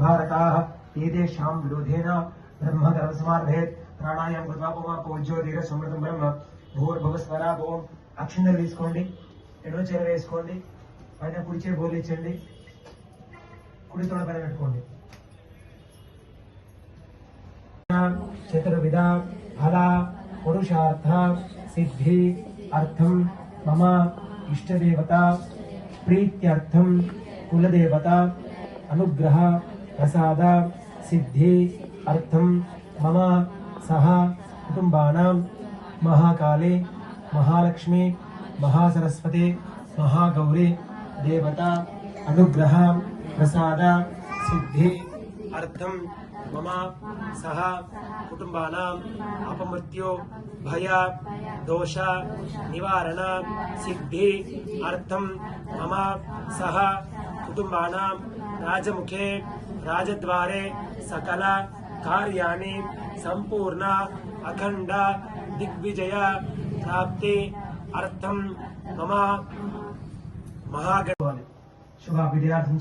ఏతే భూమిభారకాः ఏతేషాం విరోధేన బ్రహ్మకరం సమార్భేత్ ప్రాణాయామ కృత్వా పూజ్యోతిర సమృతం బ్రహ్మ భూర్భవ స్వరా అక్షిందలు తీసుకోండి ఎడవ చీర వేసుకోండి పైన కుడిచే బోలించండి కుడి తోడ పైన పెట్టుకోండి చతుర్విధ ఫల పురుషార్థ సిద్ధి అర్థం మమ ఇష్టదేవత ప్రీత్యర్థం కులదేవత అనుగ్రహ ప్రసాద సిద్ధి అర్థం మమ సహ కుటుంబానాం మహాకాళే మహాలక్ష్మి మహాసరస్వతి మహాగౌరి దేవత అనుగ్రహ ప్రసాద సిద్ధి అర్థం మమ సహ కుటుంబానాం అపమృత్యు భయ దోష నివారణ సిద్ధి అర్థం మమ సహ కుటుంబానాం రాజముఖే राजद्वारे सकल कार्याणि संपूर्ण अखंड दिग्विजय प्राप्ति अर्थम मम महागण शुभ विद्यार्थी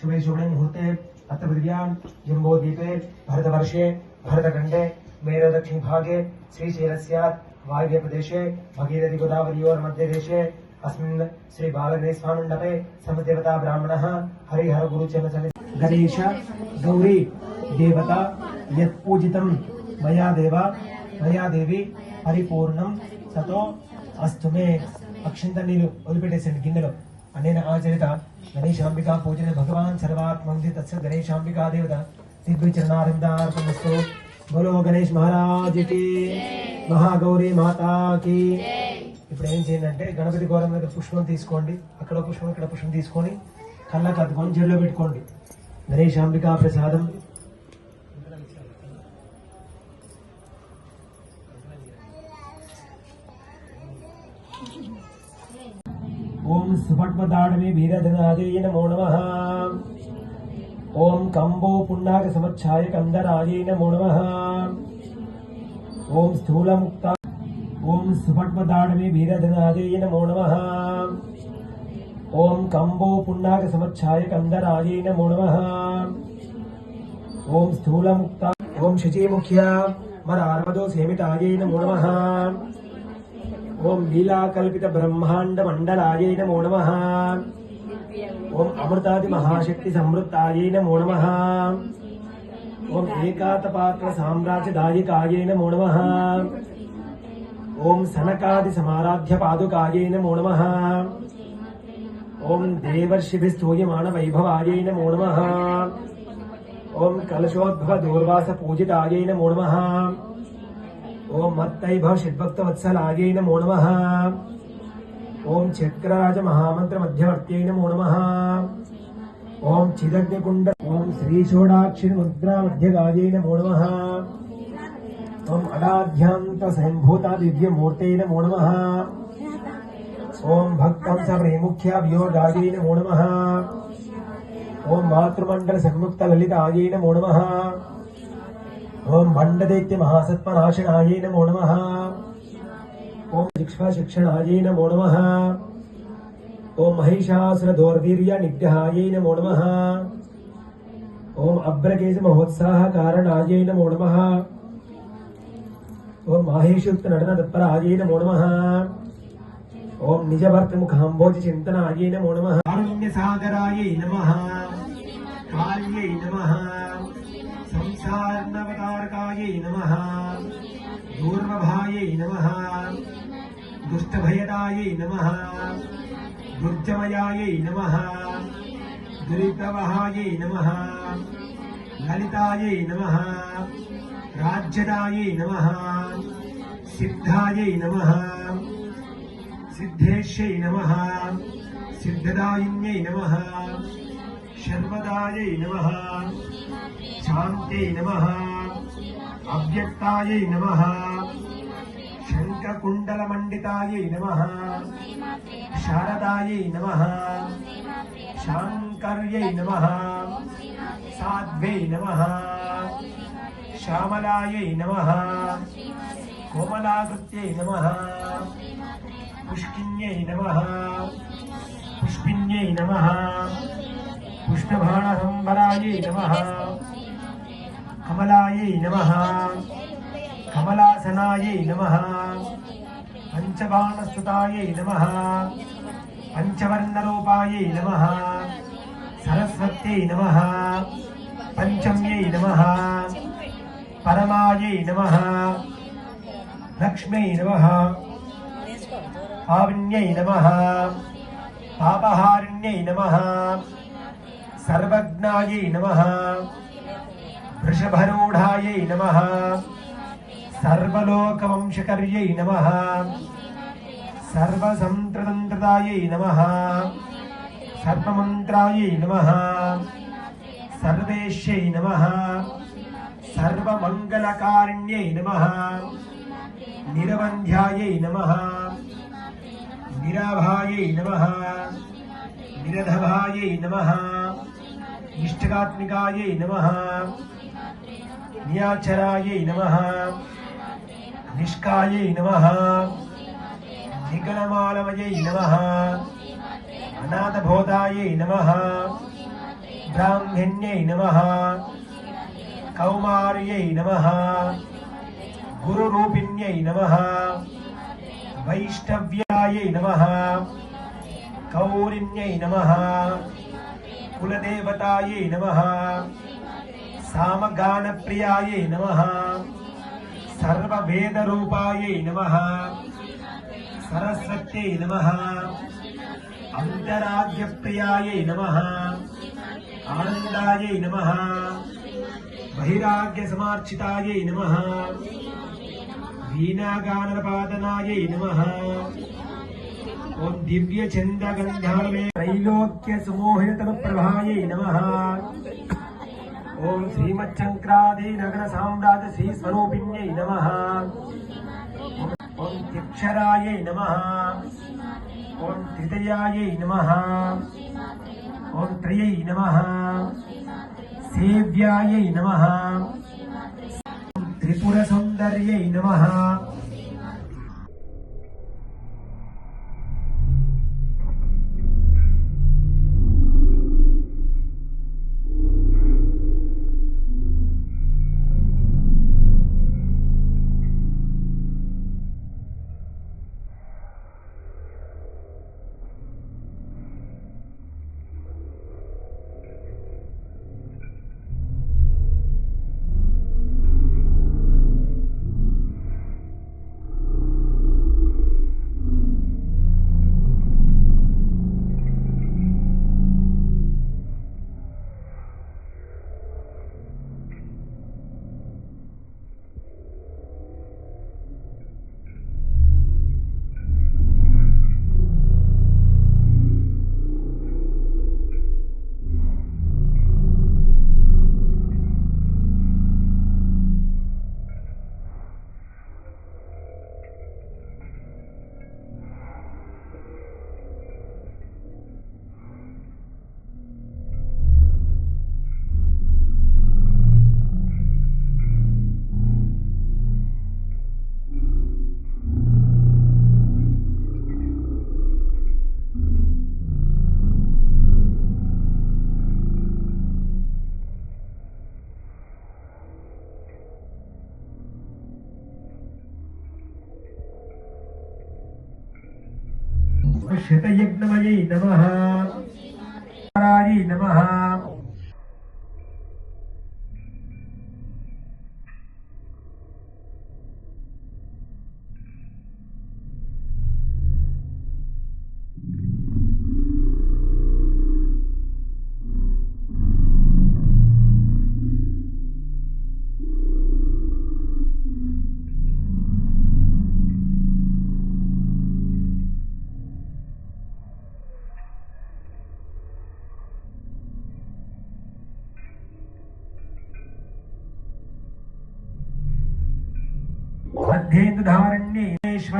शुभ शुभ मुहूर्ते, अत्र पृथिव्यां जम्बोद्वीपे भरतवर्षे, भरतखण्डे, मेरदक्षिणभागे, श्रीशैलस्यात् वायव्यप्रदेशे भगीरथीगोदावर्योर्मध्यदेशे अस्मिन् स्वामंडपे समदेवता ब्राह्मण ब्राह्मणः हरिहरगुरुचरणचलित గణేశ గౌరీ దేవత యత్పూజితం మయాదేవ మయాదేవి పరిపూర్ణం సతో అస్తుమే అక్షింత నీరు వదిలిపెట్టేసండి గిన్నెలో। అనేన ఆచరిత గణేశాంబికా పూజన భగవాన్ సర్వాత్మంది తస్య గణేశాంబికా దేవత దిగ్విచరణారందార్పణస్తు బలో గణేష్ మహారాజుకి మహాగౌరీ మాతాకి ఇప్పుడు ఏం చేయండి అంటే గణపతి గౌరవం మీద పుష్పం తీసుకోండి అక్కడ పుష్పం ఇక్కడ పుష్పం తీసుకొని కళ్ళకు అద్దుకొని జడిలో పెట్టుకోండి। గణేశాంబికా ప్రసాదం ఓం సుపట్మదాడమి వీరధనాదే నమో నమ. ఓం కంబో పున్నాగ సమచ్ఛాయ కందరాజయ నమో నమ. ఓం స్థూలముక్త ఓం సుపట్మదాడమి వీరధనాదే నమో నమ. ఓం కంబో పున్నాగ సమర్థాయ కందరాజయ నమో. నమ ఓం స్థూలముక్త ఓం శచీముఖ్య మర ఆర్మదో సేమితాయై నమో. నమ ఓం లీలాకల్పిత బ్రహ్మాండ మండలాయై నమో. నమ ఓం అమృతాది మహాశక్తి సమృద్ధాయై నమో. నమ ఓం ఏకాతపాత్ర సామ్రాజ్యదాయకాయై నమో నమ. ఓం సనకాది సమారాధ్య పాదుకాయై నమో నమ. ఓం దేవర్షిభిస్తూయమాన వైభవాయై నమో నమ ఓం కలశోద్భవ దూర్వాస పూజితాయై నమో నమ ఓం మత్తైభవ షడ్భక్తవత్సలాయై నమో నమ ఓం చక్రరాజ మహామంత్ర మధ్యవర్త్యై నమో నమ ఓం చిదగ్నికుండ ఓం శ్రీ షోడాక్షి ముద్రా మధ్యగాయై నమో నమ ఓం అడాధ్యాంత సంభూత దివ్యమూర్తై నమో నమ ఓం భక్తం స ప్రేముఖ్య వియోగాయై నమో నమ ఓం మాతృమండల సంయుక్త లలితాయై నమో నమ ఓం బండదైత్య మహాసత్మనాశనాయై నమో నమ ఓం శిక్షా శిక్షణాయై నమో నమ ఓం మహిషాసుర దౌర్వీర్య నిగ్రహాయై నమో నమ ఓం అభ్రకేశ మహోత్సాహ కారణాయై నమో నమ నమో నమ ఓం నిజభర్తముఖాంబోజ నమ కారుణ్య సాగరాయై నమ కాళ్యై నమ సంసారనవతారకాయై నమ దూర్వభాయై నమ దుష్టభయదాయై నమ దుర్జమయాయై నమ దురితవహాయై నమ లలితాయై నమ రాజ్యదాయై నమ సిద్ధాయై నమ సిద్ధేశ్యై నమ సిద్ధదాయిన్యై నమ శర్వదాయై నమ శాంత్యై నమ అవ్యక్తాయై నమ శంఖకుండలమండితాయై నమ శారదాయై నమ శాంకర్యై నమ సాధ్వై నమ శ్యామలాయై నమ కోమలాకృత్యై నమ పుష్కిన్యై నమ పుష్పిన్యై నమ పుష్పబాణసంబరాయై నమ కమలాయై నమ కమలాసనాయై నమ పంచబాణస్తుతాయై నమ పంచవర్ణరూపాయై నమ సరస్వత్యై నమ పంచమ్యై నమ పరమాయై నమ లక్ష్మ్యై నమ పావన్యై నమ పాపహారిణ్యై నమ సర్వజ్ఞాయై నమ వృషభరూఢాయై నమ సర్వలోకవంశకర్యై నమ సర్వసంత్రతంత్రతాయై నమ సర్వమంత్రాయై నమ సర్వేశ్యై నమ సర్వమంగళకారిణ్యై నమ నిరవంధ్యాయై నమ నిరాభాయై నమ. నిరధభాయై నమ. ఇష్టకాత్మికాయై నమ. నియాచరాయై నమ. నిష్కాయై నమ. నిగణమాలమయై నమ. అనాథబోధాయై నమ. బ్రాహ్మణ్యై నమ. కౌమార్యై నమ. గురురూపిణ్యై నమ. వైష్ణవ్యాయ నమ. కౌరిణ్యై నమ. కులదేవతాయై నమ. సామగానప్రియాయై నమ. సర్వవేదరూపాయై నమ. సరస్వత్యై నమ. అంతరాజ్యప్రియాయై నమ. ఆనందాయై నమ. బహిరాగ్యసమార్చితాయై నమ. నమ ఓం దివ్య చందగంధాలమే త్రైలోక్య సుమోహితమ ప్రభాయై నమ ఓం శ్రీమచ్చంక్రాది నగర సామ్రాజ శ్రీ స్వరూపిణ్యై నమ ఓం తిక్షరాయై నమ ఓం త్రితయాయై నమ त्रिपुरसौन्दर्यै नमः। నమ సేవ్యాయై నమ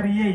ஹரியை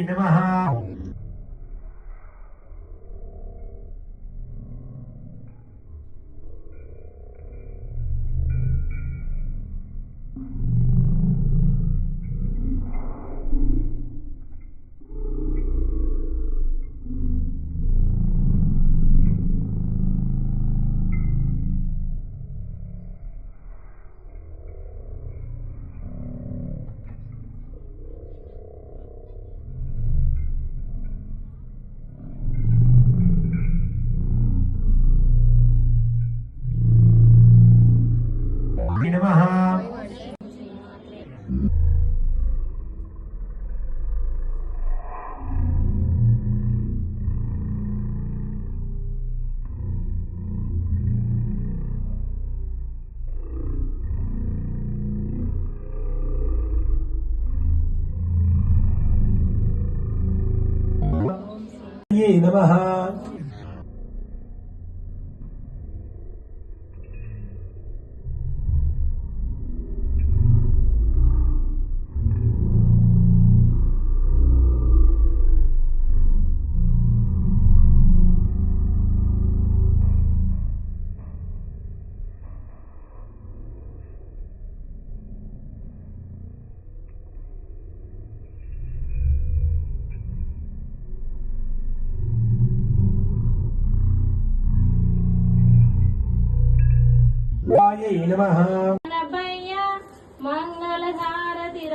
మంగళహారతి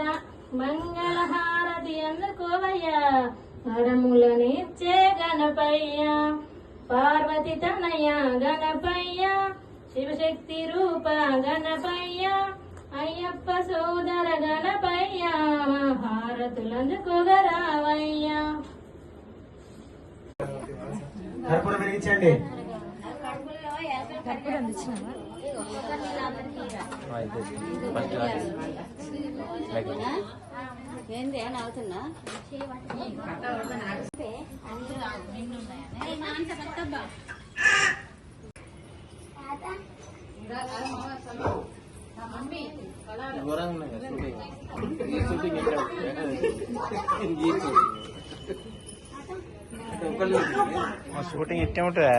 మంగళహారతి అందుకోవయ్య. వరములనిచ్చే గణపయ్య పార్వతి తనయ గణపయ్య శివశక్తి రూప గణపయ్య అయ్యప్ప సోదర గణపయ్య హారతులందుకోగరావయ్య కర్పూరం వెలిగించండి. ఏంది అని అవుతున్నా మా షూటింగ్ ఇట్టే ఉంటుందా?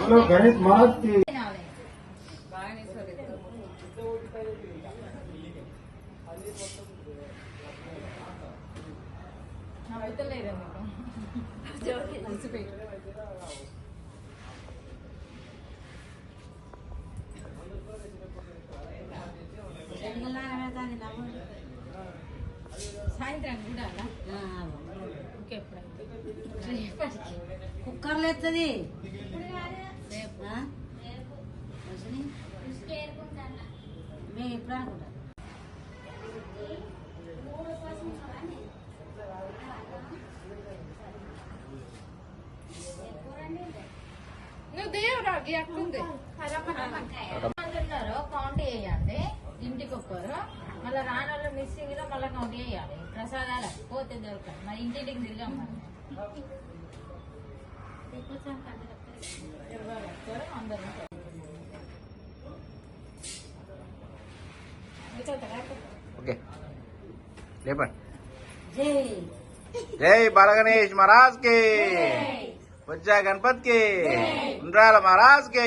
બોલો ગણિત મહારાજ કી ನಾವ್ ಐತಲ್ಲೇ ಇದೆ సాయంత్రం కూడా కుక్కర్లు ఎత్తది? మేము ఎప్పుడు అనుకుంటాం. నువ్వు దేవుడు ఉన్నారు కౌంట్ చేయండి. ఇంటికి ఒక్కరు మళ్ళీ రానోళ్ళు మిస్సింగ్లో మళ్ళీ కౌంట్ చేయాలి. ప్రసాదాలు పోతే దొరకదు మరి ఇంటింటికి తిరిగాం మరి ఎవరు వస్తారు అందరూ ఉంటారు. ఓకే. లేపండి. జై. జై బాలగణేష్ మహారాజ్కి బుజ్జా గణపత్కి ఉండ్రాల మహారాజ్కి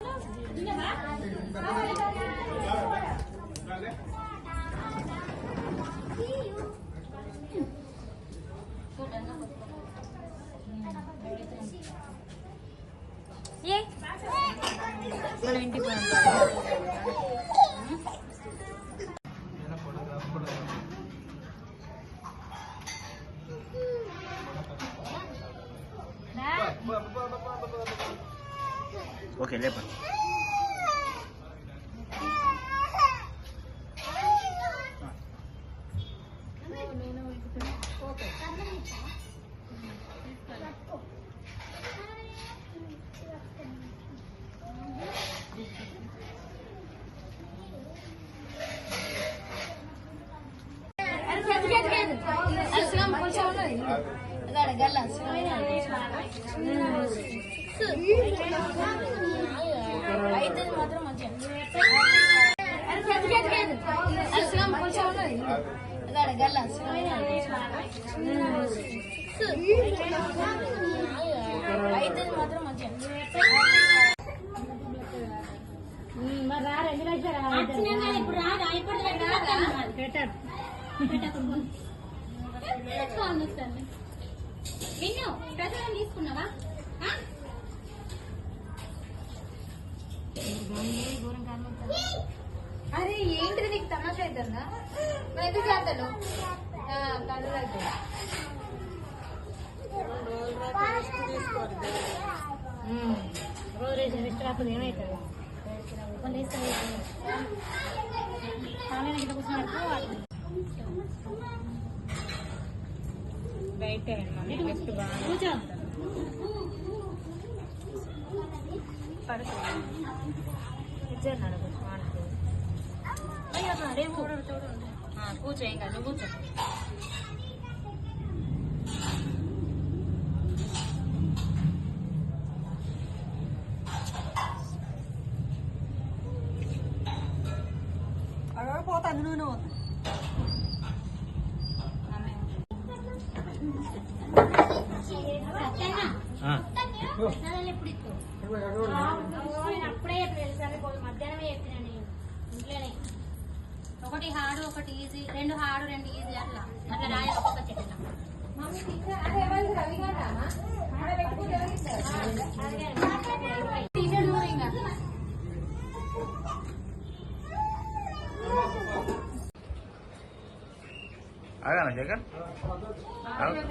ఓకే లేపండి అయితే మాత్రం మంచిగా అసలు కొంచెం ఉన్నది గల్ల అయితే మాత్రం మంచిగా మరి రారు ఎందుకు వచ్చారా ఇప్పుడు రాదా ఇప్పుడు పెట్టాడు ప్రసాదం తీసుకున్నావా అరే ఏంటిది నీకు తమాషా అవుతుందా మరి ఎందుకు చేస్తాను? కళ్ళు అవుతుంది రోజు రేసిన ఇష్టం రాకపోతే ఏమవుతుంది અહીંયા રેવું હા પૂછે એના નું પૂછે ఒకటి హార్డ్ ఒకటి ఈజీ రెండు హార్డ్ రెండు ఈజీ అట్లా అట్లా రాయాలి ఒక్కొక్క చెట్టు ఆగానా. ఆగు.